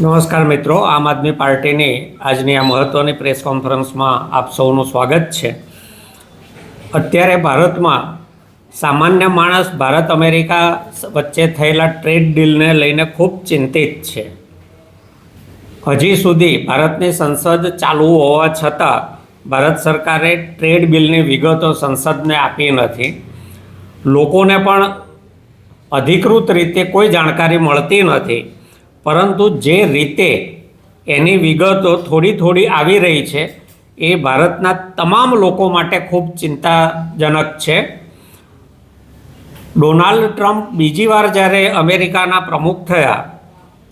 નમસ્કાર મિત્રો, આમ આદમી પાર્ટીની આજની આ મહત્ત્વની પ્રેસ કોન્ફરન્સમાં આપ સૌનું સ્વાગત છે. અત્યારે ભારતમાં સામાન્ય માણસ ભારત અમેરિકા વચ્ચે થયેલા ટ્રેડ ડીલને લઈને ખૂબ ચિંતિત છે. હજી સુધી ભારતની સંસદ ચાલુ હોવા છતાં ભારત સરકારે ટ્રેડ બિલની વિગતો સંસદને આપી નથી. લોકોને પણ અધિકૃત રીતે કોઈ જાણકારી મળતી નથી. પરંતુ જે રીતે એની વિગતો થોડી થોડી આવી રહી છે, એ ભારતના તમામ લોકો માટે ખૂબ ચિંતાજનક છે. ડોનાલ્ડ ટ્રમ્પ બીજી વાર જ્યારે અમેરિકાના પ્રમુખ થયા,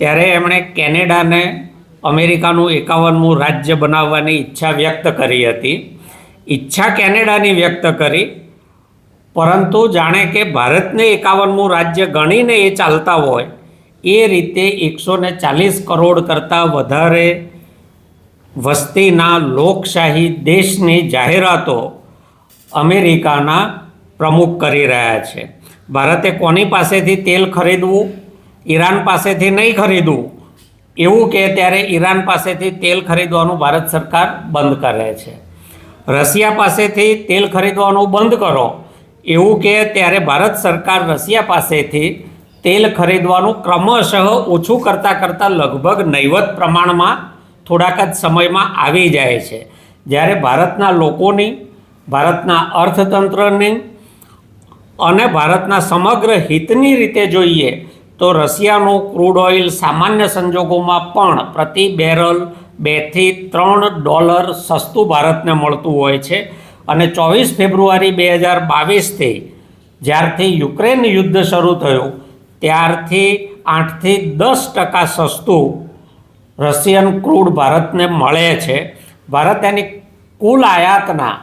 ત્યારે એમણે કેનેડાને અમેરિકાનું એકાવનમું રાજ્ય બનાવવાની ઈચ્છા વ્યક્ત કરી હતી. ઈચ્છા કેનેડાની વ્યક્ત કરી, પરંતુ જાણે કે ભારતને એકાવનમું રાજ્ય ગણીને એ ચાલતા હોય એ રીતે એકસો ને ચાલીસ કરોડ કરતાં વધારે વસ્તીના લોકશાહી દેશની જાહેરાતો અમેરિકાના પ્રમુખ કરી રહ્યા છે. ભારતે કોની પાસેથી તેલ ખરીદવું, ઈરાન પાસેથી નહીં ખરીદવું, એવું કે ત્યારે ઈરાન પાસેથી તેલ ખરીદવાનું ભારત સરકાર બંધ કરે છે. રશિયા પાસેથી તેલ ખરીદવાનું બંધ કરો, એવું કે ત્યારે ભારત સરકાર રશિયા પાસેથી તેલ ખરીદવાનું ક્રમશઃ ઓછું કરતાં કરતાં લગભગ નૈવત પ્રમાણમાં થોડાક જ સમયમાં આવી જાય છે. જ્યારે ભારતના લોકોની, ભારતના અર્થતંત્રની અને ભારતના સમગ્ર હિતની રીતે જોઈએ તો રશિયાનું ક્રૂડ ઓઇલ સામાન્ય સંજોગોમાં પણ પ્રતિ બેરલ બેથી ત્રણ ડોલર સસ્તું ભારતને મળતું હોય છે અને ચોવીસ ફેબ્રુઆરી બે હજાર બાવીસથી જ્યારથી યુક્રેન યુદ્ધ શરૂ થયું ત્યારથી આઠથી દસ ટકા સસ્તું રશિયન ક્રૂડ ભારતને મળે છે. ભારત એની કુલ આયાતના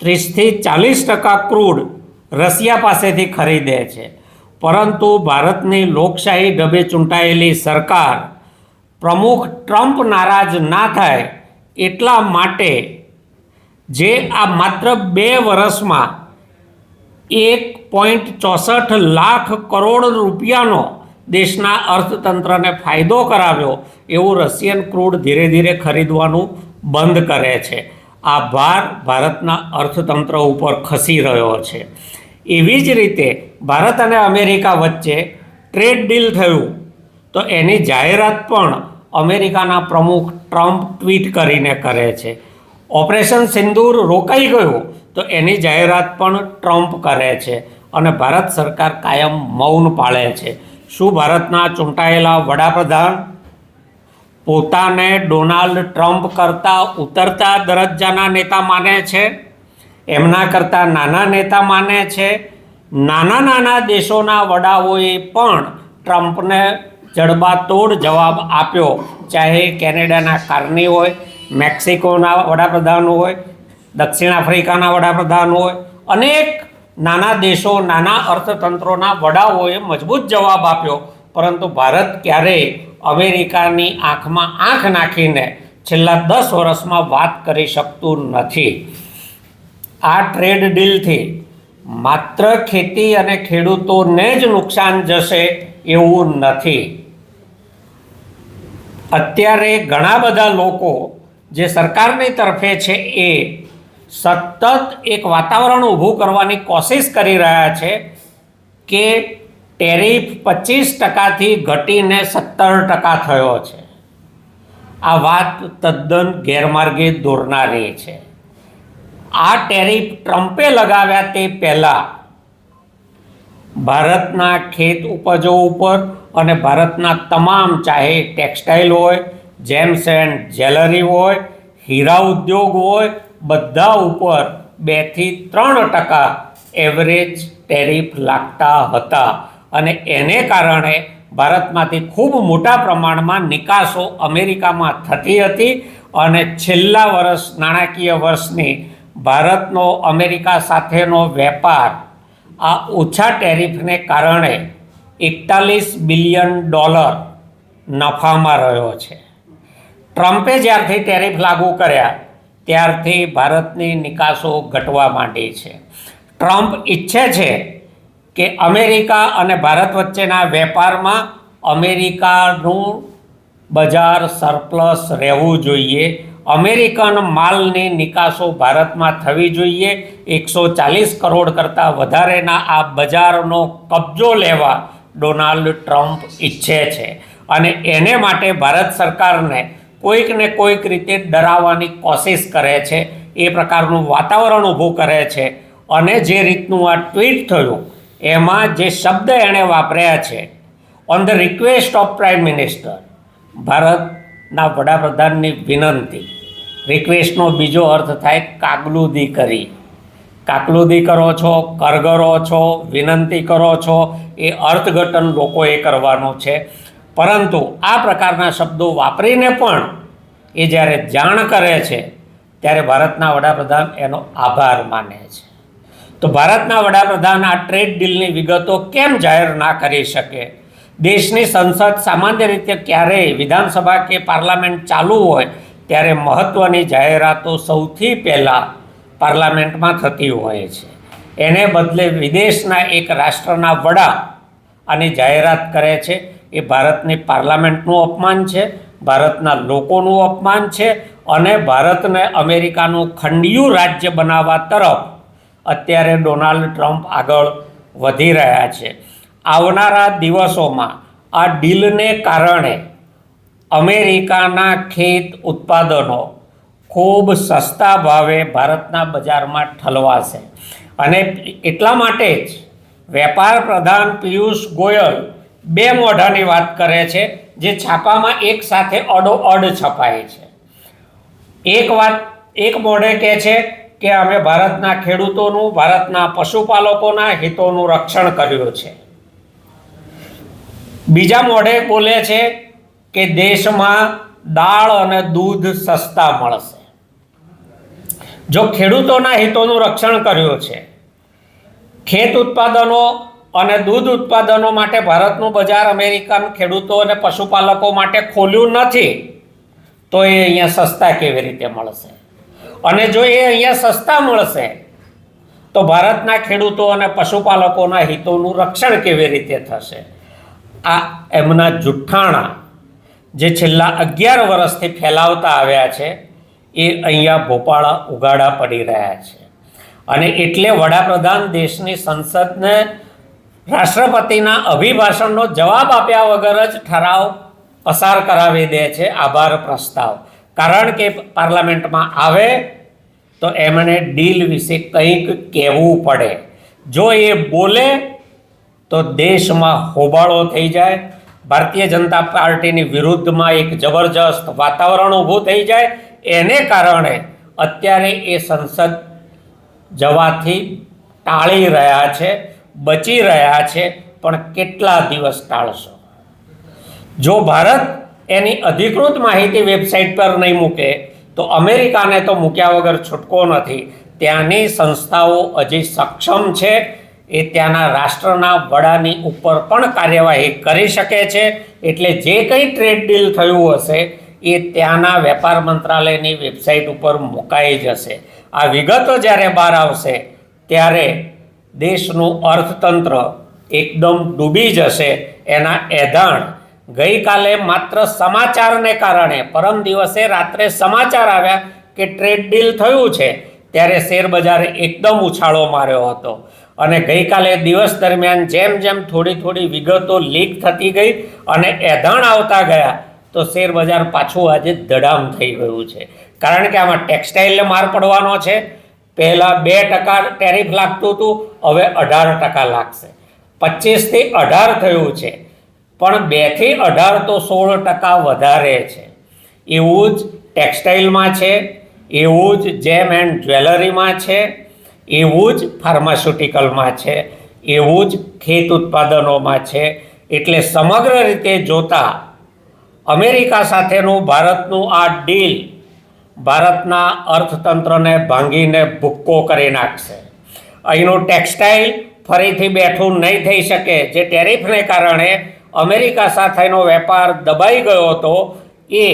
ત્રીસથી ચાલીસ ટકા ક્રૂડ રશિયા પાસેથી ખરીદે છે. પરંતુ ભારતની લોકશાહી ઢબે ચૂંટાયેલી સરકાર પ્રમુખ ટ્રમ્પ નારાજ ના થાય એટલા માટે જે આ માત્ર બે વર્ષમાં એક પોઈન્ટ ચોસઠ લાખ કરોડ રૂપિયાનો દેશના અર્થતંત્રને ફાયદો કરાવ્યો એવું રશિયન ક્રૂડ ધીરે ધીરે ખરીદવાનું બંધ કરે છે. આ ભાર ભારતના અર્થતંત્ર ઉપર ખસી રહ્યો છે. એવી જ રીતે ભારત અને અમેરિકા વચ્ચે ટ્રેડ ડીલ થયું. તો એની જાહેરાત પણ અમેરિકાના પ્રમુખ ટ્રમ્પ ટ્વીટ કરીને કરે છે. ઓપરેશન સિંદૂર રોકાઈ ગયું તો એની જાહેરાત પણ ટ્રમ્પ કરે છે. અને ભારત સરકાર કાયમ મૌન પાળે છે. શું ભારતના ચૂંટાયેલા વડાપ્રધાન પોતાને ડોનાલ્ડ ટ્રમ્પ કરતાં ઉતરતા દરજ્જાના નેતા માને છે? એમના કરતાં નાના નેતા માને છે? નાના નાના દેશોના વડાઓએ પણ ટ્રમ્પને જડબાતોડ જવાબ આપ્યો. ચાહે કેનેડાના કારની હોય, મેક્સિકોના વડાપ્રધાન હોય, દક્ષિણ આફ્રિકાના વડાપ્રધાન હોય, અનેક નાના દેશો, નાના અર્થતંત્રોના વડાઓએ મજબૂત જવાબ આપ્યો. પરંતુ ભારત ક્યારેય અમેરિકાની આંખમાં આંખ નાખીને છેલ્લા દસ વર્ષમાં વાત કરી શકતું નથી. આ ટ્રેડ ડીલથી માત્ર ખેતી અને ખેડૂતોને જ નુકસાન જશે એવું નથી. અત્યારે ઘણા બધા લોકો જે સરકારની તરફે છે એ સતત એક વાતાવરણ ઊભું કરવાની કોશિશ કરી રહ્યા છે કે ટેરિફ પચીસ ટકાથી ઘટીને સત્તર ટકા થયો છે. આ વાત તદ્દન ગેરમાર્ગે દોરનારી છે. આ ટેરિફ ટ્રમ્પે લગાવ્યા તે પહેલાં ભારતના ખેત ઉપજો ઉપર અને ભારતના તમામ ચાહે ટેક્સટાઇલ હોય, જેમ્સ એન્ડ જ્વેલરી હોય, હીરા ઉદ્યોગ હોય બધા ઉપર બેથી ત્રણ ટકા એવરેજ ટેરિફ લાગતા હતા. અને એને કારણે ભારતમાંથી ખૂબ મોટા પ્રમાણમાં નિકાસો અમેરિકામાં થતી હતી અને છેલ્લા વર્ષ, નાણાકીય વર્ષની ભારતનો, અમેરિકા સાથેનો વેપાર આ ઓછા ટેરિફને કારણે એકતાલીસ બિલિયન ડોલર નફામાં રહ્યો છે. ટ્રમ્પે જ્યારથી ટેરિફ લાગુ કર્યા ત્યારથી ભારતની નિકાસો ઘટવા માંડી છે. ટ્રમ્પ ઈચ્છે છે કે અમેરિકા અને ભારત વચ્ચેના વેપારમાં અમેરિકાનું બજાર સરપ્લસ રહેવું જોઈએ. અમેરિકન માલની નિકાસો ભારતમાં થવી જોઈએ. એકસો ચાલીસ કરોડ કરતાં વધારેના આ બજારનો કબજો લેવા ડોનાલ્ડ ટ્રમ્પ ઈચ્છે છે. અને એને માટે ભારત સરકારને કોઈક ને કોઈક રીતે ડરાવવાની કોશિશ કરે છે, એ પ્રકારનું વાતાવરણ ઊભું કરે છે અને જે રીતનું આ ટ્વીટ થયું, એમાં જે શબ્દ એણે વાપર્યા છે on the request of prime minister ભારતના વડાપ્રધાનની વિનંતી રિક્વેસ્ટનો બીજો અર્થ થાય કાગલુદી કરી. કાકલુદી કરો છો, કરગરો છો, વિનંતી કરો છો, એ અર્થઘટન લોકોએ કરવાનું છે. પરંતુ આ પ્રકારના શબ્દો વાપરીને પણ એ જ્યારે જાણ કરે છે, ત્યારે ભારતના વડાપ્રધાન એનો આભાર માને છે. તો ભારતના વડાપ્રધાન આ ટ્રેડ ડીલની વિગતો કેમ જાહેર ના કરી શકે? દેશની સંસદ સામાન્ય રીતે ક્યારેય વિધાનસભા કે પાર્લામેન્ટ ચાલુ હોય, ત્યારે મહત્ત્વની જાહેરાતો સૌથી પહેલાં પાર્લામેન્ટમાં થતી હોય છે. એને બદલે વિદેશના એક રાષ્ટ્રના વડા આની જાહેરાત કરે છે એ ભારતની પાર્લામેન્ટનું અપમાન છે, ભારતના લોકોનું અપમાન છે અને ભારતને અમેરિકાનું ખંડિયું રાજ્ય બનાવવા તરફ અત્યારે ડોનાલ્ડ ટ્રમ્પ આગળ વધી રહ્યા છે. આવનારા દિવસોમાં આ ડીલને કારણે અમેરિકાના ખેત ઉત્પાદનો ખૂબ સસ્તા ભાવે ભારતના બજારમાં ઠલવાશે. અને એટલા માટે જ વેપાર પ્રધાન પિયુષ ગોયલ બે મોઢાની વાત કરે છે, જે છાપામાં એક સાથે અડોઅડ છપાય છે. એક વાત, એક મોઢે કહે છે કે અમે ભારતના ખેડૂતોનું, ભારતના પશુપાલકોના હિતોનું રક્ષણ કર્યું છે. બીજા મોઢે બોલે છે કે દેશમાં દાળ અને દૂધ સસ્તા મળશે. જો ખેડૂતોના હિતોનું રક્ષણ કર્યું છે, ખેત ઉત્પાદનો અને દૂધ ઉત્પાદનો માટે ભારતનું બજાર અમેરિકન ખેડૂતો અને પશુપાલકો માટે ખોલ્યું નથી, તો એ અહીંયા સસ્તા કેવી રીતે મળશે? અને જો એ અહીંયા સસ્તા મળશે, તો ભારતના ખેડૂતો અને પશુપાલકોના હિતોનું રક્ષણ કેવી રીતે થશે? આ એમના જુઠ્ઠાણા જે છેલ્લા અગિયાર વર્ષથી ફેલાવતા આવ્યા છે, એ અહીંયા ભોપાળા ઉગાડા પડી રહ્યા છે. અને એટલે વડાપ્રધાન દેશની સંસદને રાષ્ટ્રપતિના અભિભાષણનો જવાબ આપ્યા વગર જ ઠરાવ પસાર કરાવી દે છે. આભાર પ્રસ્તાવ. કારણ કે પાર્લામેન્ટમાં આવે તો એમણે ડીલ વિશે કંઈક કહેવું પડે. જો એ બોલે તો દેશમાં હોબાળો થઈ જાય. ભારતીય જનતા પાર્ટીની વિરુદ્ધમાં એક જબરજસ્ત વાતાવરણ ઊભું થઈ જાય. એને કારણે અત્યારે એ સંસદ જવાથી ટાળી રહ્યા છે. બચી રહ્યા છે, પણ કેટલા દિવસ ટાળશો? જો ભારત એની અધિકૃત માહિતી વેબસાઇટ પર નહીં મૂકે, તો અમેરિકાને તો મૂક્યા વગર છૂટકો નથી. ત્યાંની સંસ્થાઓ હજી સક્ષમ છે, એ ત્યાંના રાષ્ટ્રના વડાની ઉપર પણ કાર્યવાહી કરી શકે છે. એટલે જે કંઈ ટ્રેડ ડીલ થયું હશે, એ ત્યાંના વેપાર મંત્રાલયની વેબસાઇટ ઉપર મુકાઈ જશે. આ વિગતો જ્યારે બહાર આવશે, ત્યારે દેશનું અર્થતંત્ર એકદમ ડૂબી જશે એના એધાણ. ગઈકાલે માત્ર સમાચારને કારણે પરમ દિવસે રાત્રે સમાચાર આવ્યા કે ટ્રેડ ડીલ થયું છે, ત્યારે શેરબજારે એકદમ ઉછાળો માર્યો હતો. અને ગઈકાલે દિવસ દરમિયાન જેમ જેમ થોડી થોડી વિગતો લીક થતી ગઈ અને એધાણ આવતા ગયા, તો શેરબજાર પાછું આજે ધડામ થઈ ગયું છે. કારણ કે આમાં ટેક્સટાઇલને માર પડવાનો છે પહેલાં બે ટકા ટેરિફ લાગતું હતું, હવે અઢાર ટકા લાગશે. પચીસથી અઢાર થયું છે, પણ બેથી અઢાર તો સોળ ટકા વધારે છે. એવું જ ટેક્સટાઇલમાં છે, એવું જ જેમ એન્ડ જ્વેલરીમાં છે, એવું જ ફાર્માસ્યુટિકલમાં છે, એવું જ ખેત ઉત્પાદનોમાં છે. એટલે સમગ્ર રીતે જોતાં, અમેરિકા સાથેનું ભારતનું આ ડીલ ભારતના અર્થતંત્રને ભાંગીને ભૂક્કો કરી નાખશે. અહીંનું ટેક્સટાઇલ ફરીથી બેઠું નહીં થઈ શકે. જે ટેરિફને કારણે અમેરિકા સાથેનો વેપાર દબાઈ ગયો હતો, એ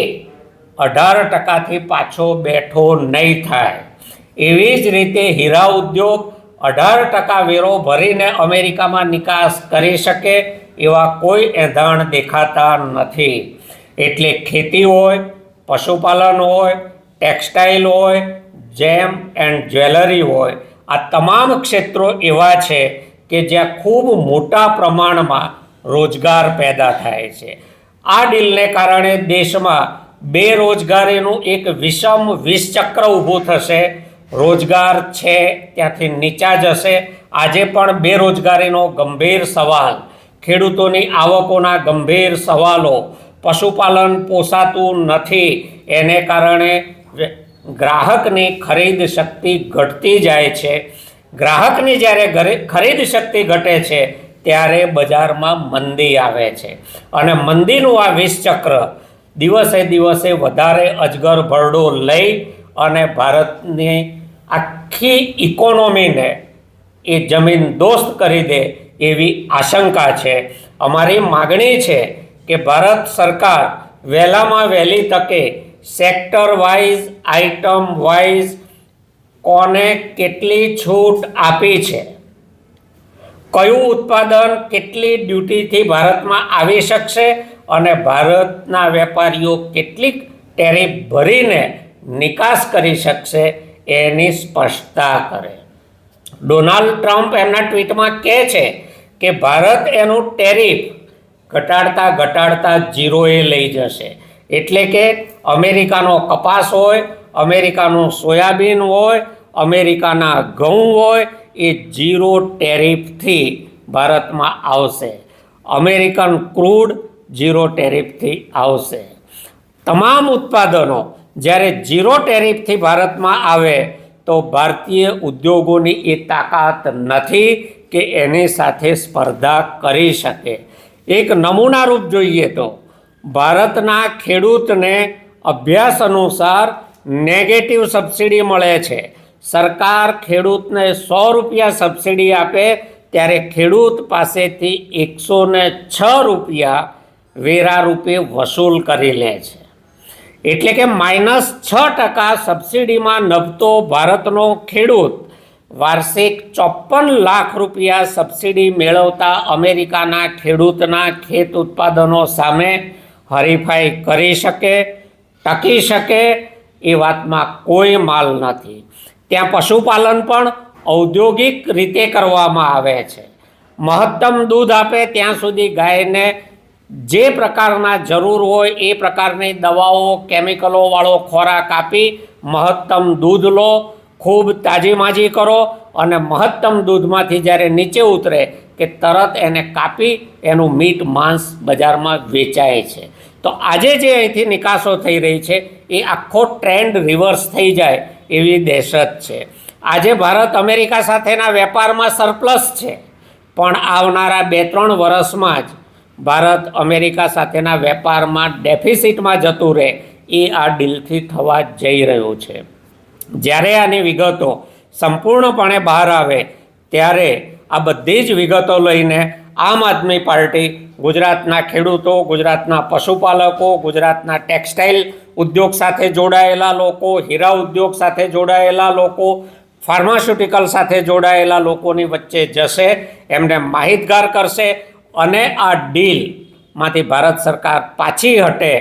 અઢાર ટકાથી પાછો બેઠો નહીં થાય. એવી જ રીતે હીરા ઉદ્યોગ અઢાર ટકા વેરો ભરીને અમેરિકામાં નિકાસ કરી શકે એવા કોઈ એંધાણ દેખાતા નથી. એટલે ખેતી હોય, પશુપાલન હોય ટેક્સટાઇલ હોય, જેમ એન્ડ જ્વેલરી હોય, આ તમામ ક્ષેત્રો એવા છે કે જ્યાં ખૂબ મોટા પ્રમાણમાં રોજગાર પેદા થાય છે. આ ડીલને કારણે દેશમાં બેરોજગારીનું એક વિષમ વિષચક્ર ઊભું થશે. રોજગાર છે, ત્યાંથી નીચા જશે. આજે પણ બેરોજગારીનો ગંભીર સવાલ. ખેડૂતોની આવકોના ગંભીર સવાલો. પશુપાલન પોસાતું નથી. એને કારણે ગ્રાહકની ખરીદ શક્તિ ઘટતી જાય છે. ગ્રાહકની જ્યારે ખરીદ શક્તિ ઘટે છે, ત્યારે બજારમાં મંદી આવે છે. અને મંદીનું આ વિષચક્ર દિવસે દિવસે વધારે અજગર ભરડો લઈ અને ભારતની આખી ઇકોનોમીને એ જમીન દોસ્ત કરી દે એવી આશંકા છે. અમારી માગણી છે કે ભારત સરકાર વહેલામાં વહેલી તકે સેક્ટર વાઇઝ આઇટમ વાઇઝ કોને કેટલી છૂટ આપી છે? કયું ઉત્પાદન કેટલી ડ્યુટીથી ભારતમાં આવી શકશે અને ભારતના વેપારીઓ કેટલીક ટેરિફ ભરીને નિકાસ કરી શકશે એની સ્પષ્ટતા કરે. ડોનાલ્ડ ટ્રમ્પ એમના ટ્વીટમાં કહે છે કે ભારત એનું ટેરિફ ઘટાડતા ઘટાડતા ઝીરોએ લઈ જશે. એટલે કે અમેરિકાનો કપાસ હોય, અમેરિકાનું સોયાબીન હોય, અમેરિકાના ઘઉં હોય, એ જીરો ટેરિફથી ભારતમાં આવશે. અમેરિકન ક્રૂડ જીરો ટેરિફથી આવશે. તમામ ઉત્પાદનો જ્યારે જીરો ટેરિફથી ભારતમાં આવે, તો ભારતીય ઉદ્યોગોની એ તાકાત નથી કે એની સાથે સ્પર્ધા કરી શકે. એક નમૂનારૂપ જોઈએ તો, ભારતના ખેડૂતને અભ્યાસ અનુસાર નેગેટિવ સબસિડી મળે છે. સરકાર ખેડૂતને સો રૂપિયા સબસિડી આપે, ત્યારે ખેડૂત પાસેથી એકસો ને છ રૂપિયા વેરા રૂપે વસૂલ કરી લે છે. એટલે કે માઇનસ છ ટકા સબસિડીમાં નભતો ભારતનો ખેડૂત વાર્ષિક ચોપન લાખ રૂપિયા સબસિડી મેળવતા અમેરિકાના ખેડૂતના ખેત ઉત્પાદનો સામે હરીફાઈ કરી શકે ટકી શકે એ વાતમાં કોઈ માલ નથી. ત્યાં પશુપાલન પણ ઔદ્યોગિક રીતે કરવામાં આવે છે. મહત્તમ દૂધ આપે ત્યાં સુધી ગાયને જે પ્રકારના જરૂર હોય એ પ્રકારની દવાઓ કેમિકલોવાળો ખોરાક આપી મહત્તમ દૂધ લો, ખૂબ તાજીમાજી કરો અને મહત્તમ દૂધમાંથી જ્યારે નીચે ઉતરે કે તરત એને કાપી એનું મીટ માંસ બજારમાં વેચાય છે. તો આજે જે અહીંથી નિકાસો થઈ રહી છે, એ આખો ટ્રેન્ડ રિવર્સ થઈ જાય એવી દહેશત છે. આજે ભારત અમેરિકા સાથેના વેપારમાં સરપ્લસ છે, પણ આવનારા બે ત્રણ વર્ષમાં જ ભારત અમેરિકા સાથેના વેપારમાં ડેફિસિટમાં જતું રહે, એ આ ડીલથી થવા જઈ રહ્યું છે. જ્યારે આની વિગતો સંપૂર્ણપણે બહાર આવે, ત્યારે આ બધી જ વિગતો લઈને આમ આદમી પાર્ટી, ગુજરાતના ખેડૂતો, ગુજરાતના પશુપાલકો, ગુજરાતના ટેક્સટાઇલ ઉદ્યોગ સાથે જોડાયેલા લોકો, હીરા ઉદ્યોગ સાથે જોડાયેલા લોકો, ફાર્માસ્યુટિકલ સાથે જોડાયેલા લોકોની વચ્ચે જશે, એમને માહિતગાર કરશે અને આ ડીલમાંથી ભારત સરકાર પાછી હટે.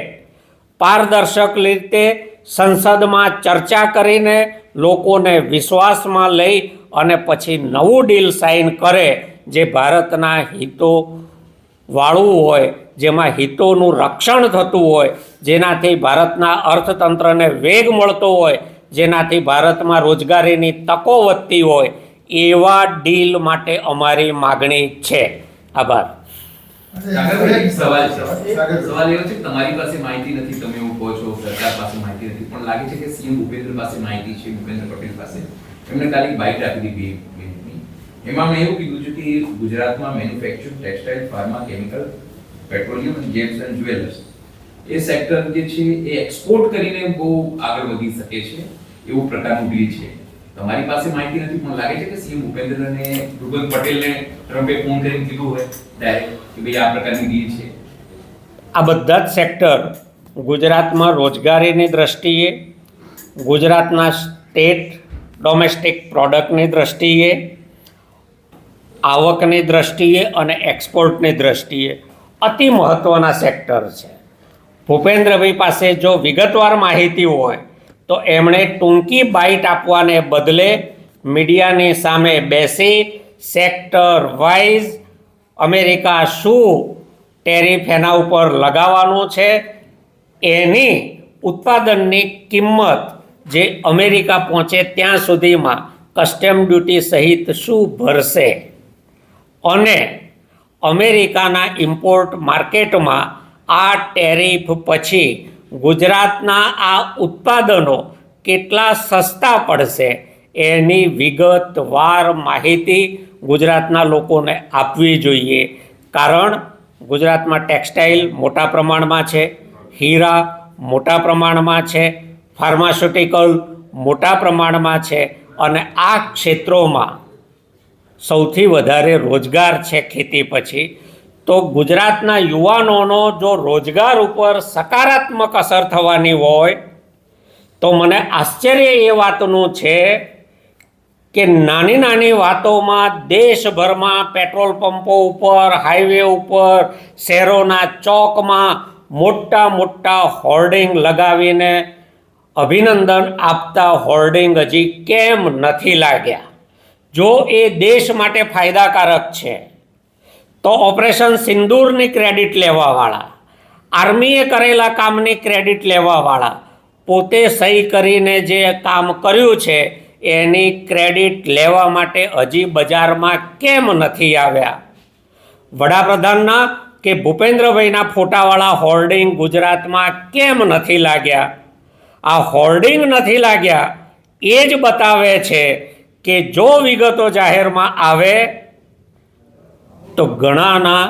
પારદર્શક રીતે સંસદમાં ચર્ચા કરીને લોકોને વિશ્વાસમાં લઈ અને પછી નવું ડીલ સાઇન કરે જે ભારતના હિતો વાળવું હોય જેમાં હિતોનું રક્ષણ થતું હોય જેનાથી ભારતના અર્થતંત્રને વેગ મળતો હોય જેનાથી ભારતમાં રોજગારીની તકો વધતી હોય એવા ડીલ માટે અમારી માગણી છે. આભાર. સવાલ સવાલ એવો છે તમારી પાસે માહિતી નથી તમે એવું કહો છો સરકાર પાસે માહિતી નથી પણ લાગે છે કે સીએમ ભૂપેન્દ્ર પાસે માહિતી છે ભૂપેન્દ્ર પટેલ પાસે. એમને ખાલી બાઇટ આપી દીધી. એમાં મેં એવું કીધું છે કે ગુજરાતમાં manufacture textile pharma chemical petroleum અને જેમ્સ એન્ડ જ્વેલર્સ એ સેક્ટર જે છે એ એક્સપોર્ટ કરીને બહુ આગળ વધી શકે છે, એવું પ્રકારનું ડીલ છે. તમારી પાસે માહિતી નથી, પણ લાગે છે કે સીએમ ભૂપેન્દ્રને ભૂપેન્દ્ર પટેલને ટ્રમ્પે ફોન કરીને કીધું હોય ડાયરેક્ટ કે ભાઈ આ પ્રકારની ડીલ છે. આ બધા જ સેક્ટર ગુજરાતમાં રોજગારીની દ્રષ્ટિએ, ગુજરાતના સ્ટેટ ડોમેસ્ટિક પ્રોડક્ટની દ્રષ્ટિએ આવકની દ્રષ્ટિએ અને એક્સપોર્ટની દ્રષ્ટિએ અતિ મહત્ત્વના સેક્ટર છે. ભૂપેન્દ્રભાઈ પાસે જો વિગતવાર માહિતી હોય, તો એમણે ટૂંકી બાઇટ આપવાને બદલે મીડિયાની સામે બેસી સેક્ટર વાઇઝ અમેરિકા શું ટેરિફ એના ઉપર લગાવવાનું છે, એની ઉત્પાદનની કિંમત જે અમેરિકા પહોંચે ત્યાં સુધીમાં કસ્ટમ ડ્યુટી સહિત શું ભરશે? અને અમેરિકાના ઇમ્પોર્ટ માર્કેટમાં આ ટેરિફ પછી ગુજરાતના આ ઉત્પાદનો કેટલા સસ્તા પડશે એની વિગતવાર માહિતી ગુજરાતના લોકોને આપવી જોઈએ. કારણ ગુજરાતમાં ટેક્સટાઇલ મોટા પ્રમાણમાં છે, હીરા મોટા પ્રમાણમાં છે, ફાર્માસ્યુટિકલ મોટા પ્રમાણમાં છે અને આ ક્ષેત્રોમાં સૌથી વધારે રોજગાર છે ખેતી પછી, તો ગુજરાતના યુવાનોનો જો રોજગાર ઉપર સકારાત્મક અસર થવાની હોય, તો મને આશ્ચર્ય એ વાતનું છે કે નાની નાની વાતોમાં દેશભરમાં પેટ્રોલ પંપો ઉપર, હાઈવે ઉપર, શહેરોના ચોકમાં મોટા મોટા હોર્ડિંગ લગાવીને અભિનંદન આપતા હોર્ડિંગ હજી કેમ નથી લાગ્યા? જો એ દેશ માટે ફાયદાકારક છે, તો ઓપરેશન સિંદૂરની ક્રેડિટ લેવાવાળા, આર્મીએ કરેલા કામની ક્રેડિટ લેવાવાળા, પોતે સહી કરીને જે કામ કર્યું છે, એની ક્રેડિટ લેવા માટે હજી બજારમાં કેમ નથી આવ્યા? વડાપ્રધાનના કે ભૂપેન્દ્રભાઈના ફોટાવાળા હોર્ડિંગ ગુજરાતમાં કેમ નથી લાગ્યા? આ હોર્ડિંગ નથી લાગ્યા, એ જ બતાવે છે કે જો વિગતો જાહેરમાં આવે, તો ઘણાના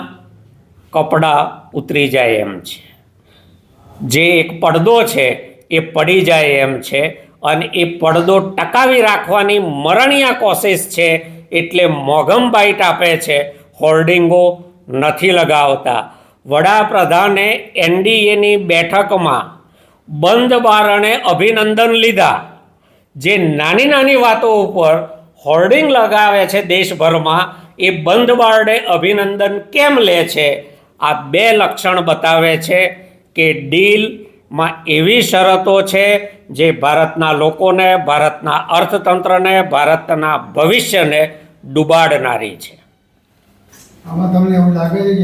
કપડાં ઉતરી જાય એમ છે. જે એક પડદો છે, એ પડી જાય એમ છે અને એ પડદો ટકાવી રાખવાની મરણીય કોશિશ છે એટલે મોઘમ બાઇટ આપે છે, હોર્ડિંગો નથી લગાવતા. વડાપ્રધાને એનડીએની બેઠકમાં બંધ બારણે અભિનંદન લીધા. જે નાની નાની વાતો ઉપર હોર્ડિંગ લગાવે છે દેશભરમાં, એ બંધ બારડે અભિનંદન કેમ લે છે? આ બે લક્ષણ બતાવે છે કે ડીલમાં એવી શરતો છે જે ભારતના લોકોને, ભારતના અર્થતંત્રને, ભારતના ભવિષ્યને ડૂબાડનારી છે. આમાં તમને એવું લાગે છે કે